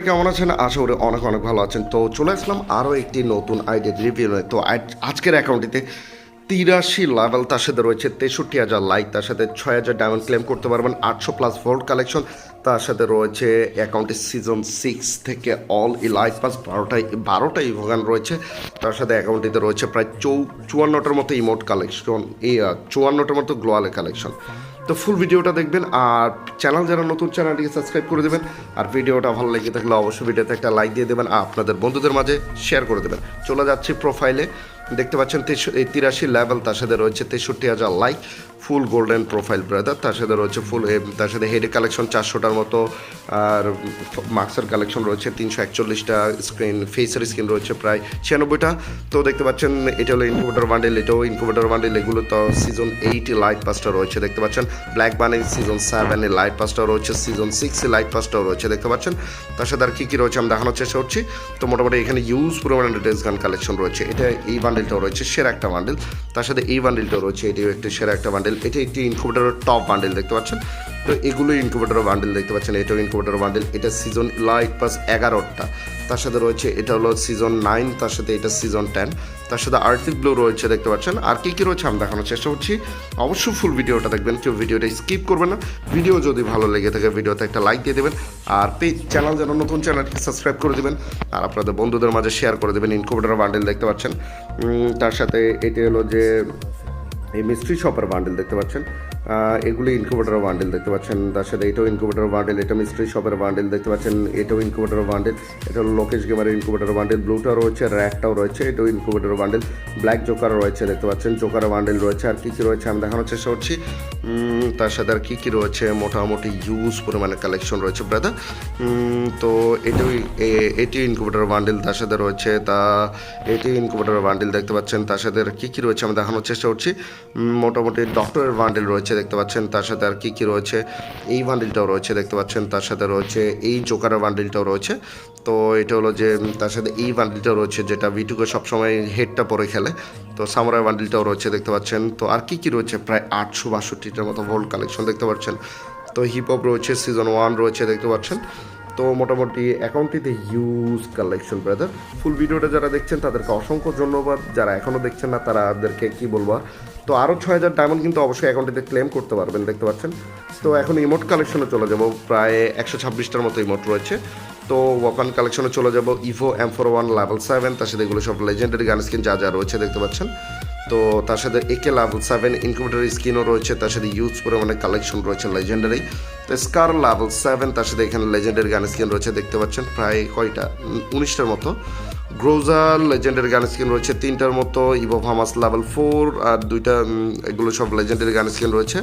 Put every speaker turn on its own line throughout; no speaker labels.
কেমন আছেন? আশা করি অনেক অনেক ভালো আছেন। তো চলে আসলাম আরও একটি নতুন আইডিয়া রিভিউ তো আজকের অ্যাকাউন্টটিতে তিরাশি লেভেল তার সাথে রয়েছে, তেষট্টি হাজার লাইক তার সাথে ছয় হাজার ডায়মন্ড ক্লেম করতে পারবেন, আটশো প্লাস ভোল্ট কালেকশন তার সাথে রয়েছে অ্যাকাউন্টে সিজন সিক্স থেকে অল ইলাইট পাস বারোটাই বারোটা ইভোগান রয়েছে। তার সাথে অ্যাকাউন্টটিতে রয়েছে প্রায় চৌ চুয়ান্নটার মতো ইমোট কালেকশন এই চুয়ান্নটার মতো গ্লোয়ালে কালেকশন তো ফুল ভিডিওটা দেখবেন আর চ্যানেল যারা নতুন চ্যানেলটিকে সাবস্ক্রাইব করে দেবেন। আর ভিডিওটা ভালো লেগে থাকলে অবশ্যই ভিডিওতে একটা লাইক দিয়ে দেবেন আর আপনাদের বন্ধুদের মাঝে শেয়ার করে দেবেন। চলে যাচ্ছি প্রোফাইলে দেখতে পাচ্ছেন এই তিরাশি লেভেল তার সাথে রয়েছে তেষট্টি হাজার like full golden profile brother তার সাথে রয়েছে ফুল তার সাথে হেডে কালেকশন চারশোটার মতো, আর মার্কসের কালেকশন রয়েছে তিনশো একচল্লিশটা স্ক্রিন ফেসের স্ক্রিন রয়েছে প্রায় ছিয়ানব্বইটা। তো দেখতে পাচ্ছেন, এটা হলো ইনকুবেটার বান্ডেল এটাও ইনকুবেটার বান্ডেল এগুলো তো সিজন এইট লাইট পাসটা রয়েছে, দেখতে পাচ্ছেন। ব্ল্যাক বানি সিজন সেভেনে লাইট পাসটা রয়েছে সিজন সিক্সে লাইট পাসটাও রয়েছে, দেখতে পাচ্ছেন। তার সাথে আর কী কী রয়েছে, আমি দেখানোর চেষ্টা করছি। তো মোটামুটি এখানে ইউজ পরিমাণে ড্রেস গান কালেকশন রয়েছে। এটা এই বান্ডেলটাও রয়েছে, সেরা একটা বান্ডেল তার সাথে এই বান্ডেলটাও রয়েছে, এটিও একটি সেরা একটা বান্ডেল এটা একটি ইনকুবেটারের টপ বান্ডেল দেখতে পাচ্ছেন। তো এগুলো ইনকুবেটার বান্ডেল দেখতে পাচ্ছেন, এটাও ইনকুবেটার বান্ডেল এটা সিজন লাইট পাস এগারোটা তার সাথে রয়েছে, এটা হলো সিজন নাইন তার সাথে এটা সিজন টেন তার সাথে আর্থিক ব্লু রয়েছে দেখতে পাচ্ছেন। আর কী কী রয়েছে আমি দেখানোর চেষ্টা করছি। অবশ্যই ফুল ভিডিওটা দেখবেন, কেউ ভিডিওটা স্কিপ করবেন না। ভিডিও যদি ভালো লেগে থাকে, ভিডিওতে একটা লাইক দিয়ে দেবেন। আর পেজ চ্যানেল যেন নতুন চ্যানেলকে সাবস্ক্রাইব করে দেবেন। আর আপনাদের বন্ধুদের মাঝে শেয়ার করে দেবেন ইনকুবেটার বান্ডেল দেখতে পাচ্ছেন। তার সাথে এটি হলো যে এই মিস্ট্রি শপের বান্ডেল দেখতে পাচ্ছেন। এগুলি ইনকুবেটার বান্ডেল দেখতে পাচ্ছেন। তার সাথে এটাও ইনকুবেটার বান্ডেল এটা মিস্ট্রি শপের বান্ডেল দেখতে পাচ্ছেন। এটাও ইনকুবেটার বান্ডেল এটা লোকেশ গেমারের ইনকুবেটার বান্ডেল ব্লুটাও রয়েছে র্যাকটাও রয়েছে, এটাও ইনকুবেটার বান্ডেল ব্ল্যাক জোকার রয়েছে দেখতে পাচ্ছেন জোকারের বান্ডেল রয়েছে। আর কী কী রয়েছে আমি দেখানোর চেষ্টা করছি। তার সাথে আর কী কী রয়েছে? মোটামুটি ইউজ পরিমাণে কালেকশন রয়েছে ব্রাদার তো এটাও এটি ইনকুবেটার বান্ডেল তার সাথে রয়েছে। তা, এটি ইনকুবেটার বান্ডেল দেখতে পাচ্ছেন। তার সাথে আর কী কী রয়েছে আমি দেখানোর চেষ্টা করছি। মোটামুটি ডক্টরের বান্ডেল রয়েছে দেখতে পাচ্ছেন তার সাথে আর কি কি রয়েছে? এই বান্ডিলটাও রয়েছে, দেখতে পাচ্ছেন তার সাথে রয়েছে, এই জোকারের বান্ডিলটাও রয়েছে। তো এটা হলো যে তার সাথে এই বান্ডেলটাও রয়েছে, যেটা ভিটুকে সবসময় হেডটা পরে খেলে। তো সামরাই বান্ডিলটাও রয়েছে, দেখতে পাচ্ছেন। তো আর কি কি রয়েছে? প্রায় আটশো বাষট্টিটার মতো ভোল্ট কালেকশন দেখতে পাচ্ছেন। তো হিপ হপ রয়েছে সিজন ওয়ান রয়েছে, দেখতে পাচ্ছেন। তো মোটামুটি অ্যাকাউন্টটিতে হিউজ কালেকশন ব্রাদার ফুল ভিডিওটা যারা দেখছেন, তাদেরকে অসংখ্য ধন্যবাদ। যারা এখনও দেখছেন না, তারাদেরকে কি বলব? তো আরও ছয় হাজার ডায়মন্ড কিন্তু অবশ্যই অ্যাকাউন্টটিতে ক্লেম করতে পারবেন, দেখতে পাচ্ছেন? তো এখন ইমোট কালেকশনে চলে যাব। প্রায় একশো ছাব্বিশটার মতো ইমোট রয়েছে। তো ওয়াপান কালেকশনে চলে যাব। Evo M four one level seven তার সাথে এগুলো সব লেজেন্ডারি গান স্কিন যা যা রয়েছে, দেখতে পাচ্ছেন? তো তার সাথে একে লেভেল সেভেন ইনকিউবেটার স্কিনও রয়েছে, তার সাথে ইউজ পরিমাণে কালেকশন রয়েছে লেজেন্ডারি তো স্কার লেভেল সেভেন তার সাথে এখানে লেজেন্ডারি গান স্কিন রয়েছে, দেখতে পাচ্ছেন প্রায় কয়টা? উনিশটার মতো। গ্রোজার লেজেন্ডারি গান স্কিন রয়েছে তিনটার মতো ইভো ফামাস লেভেল ফোর আর দুইটা এগুলো সব লেজেন্ডারি গান স্কিন রয়েছে।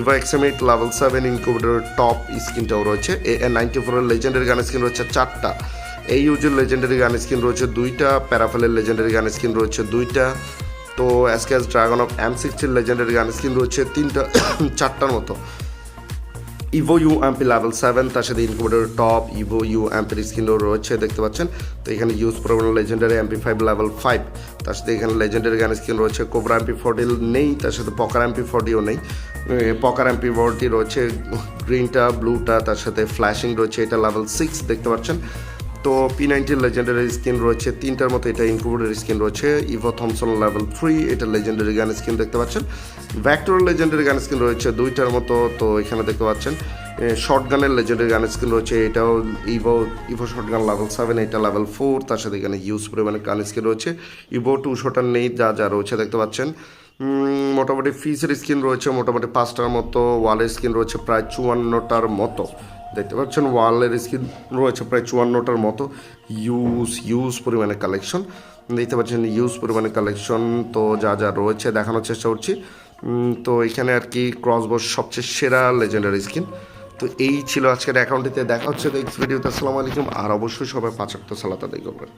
ইভো এক্সামিট লেভেল সেভেন ইনকিউবেটার টপ স্কিনটাও রয়েছে। এ নাইনটি ফোরের লেজেন্ডারি গান স্কিন রয়েছে চারটা। এই ইউজের লেজেন্ডারি গান স্কিন রয়েছে দুইটা প্যারাফেলের লেজেন্ডারি গান স্কিন রয়েছে দুইটা। তো এসকেএস ড্রাগন অফ এম সিক্সটির লেজেন্ডারি গান স্কিন রয়েছে তিনটা, চারটার মতো। Evo U ump level seven, তার সাথে ইনকুবেটর টপ ইভো ইউ অ্যাম্পের স্ক্রিনও রয়েছে, দেখতে পাচ্ছেন। তো এখানে ইউজ প্রবণ legendary MP five level five তার সাথে এখানে লেজেন্ডারি গান স্ক্রিন রয়েছে কোবরা এমপি ফোর্টি নেই, তার সাথে পকার এমপি ফোর্টিও নেই। পকার এমপি ফোর্টি রয়েছে গ্রিনটা ব্লুটা তার সাথে ফ্ল্যাশিং রয়েছে, এটা লেভেল সিক্স দেখতে পাচ্ছেন। তো পি নাইনটির লেজেন্ডারি স্কিন রয়েছে, তিনটার মতো এটা ইনকুবেটার স্কিন রয়েছে। ইভো থমসন লেভেল থ্রি এটা লেজেন্ডারি গান স্কিন দেখতে পাচ্ছেন। ভ্যাক্টর লেজেন্ডারি গান স্কিন রয়েছে, দুইটার মতো তো এখানে দেখতে পাচ্ছেন। শর্ট গানের লেজেন্ডারি গান স্কিন রয়েছে, এটাও evo evo shotgun level seven এটা লেভেল ফোর তার সাথে এখানে ইউজ পরিমাণে গান স্কিন রয়েছে। ইভো টু শটার নেই, যা যা রয়েছে দেখতে পাচ্ছেন। মোটামুটি ফিসের স্কিন রয়েছে, মোটামুটি পাঁচটার মতো ওয়ালের স্কিন রয়েছে, প্রায় চুয়ান্নটার মতো। দেখতে পাচ্ছেন ওয়ালের স্ক্রিন রয়েছে প্রায় চুয়ান্নটার মতো। ইউজ ইউজ পরিমাণে কালেকশন দেখতে পাচ্ছেন ইউজ পরিমাণে কালেকশন তো যা যা রয়েছে দেখানোর চেষ্টা করছি। তো এখানে আর কি ক্রসবোর্ড সবচেয়ে সেরা লেজেন্ডারি স্কিন তো এই ছিল আজকের অ্যাকাউন্টটিতে দেখা হচ্ছে নেক্সট ভিডিওতে আসসালামু আলাইকুম। আর অবশ্যই সবাই পাঁচ সালাত আদায় করবেন।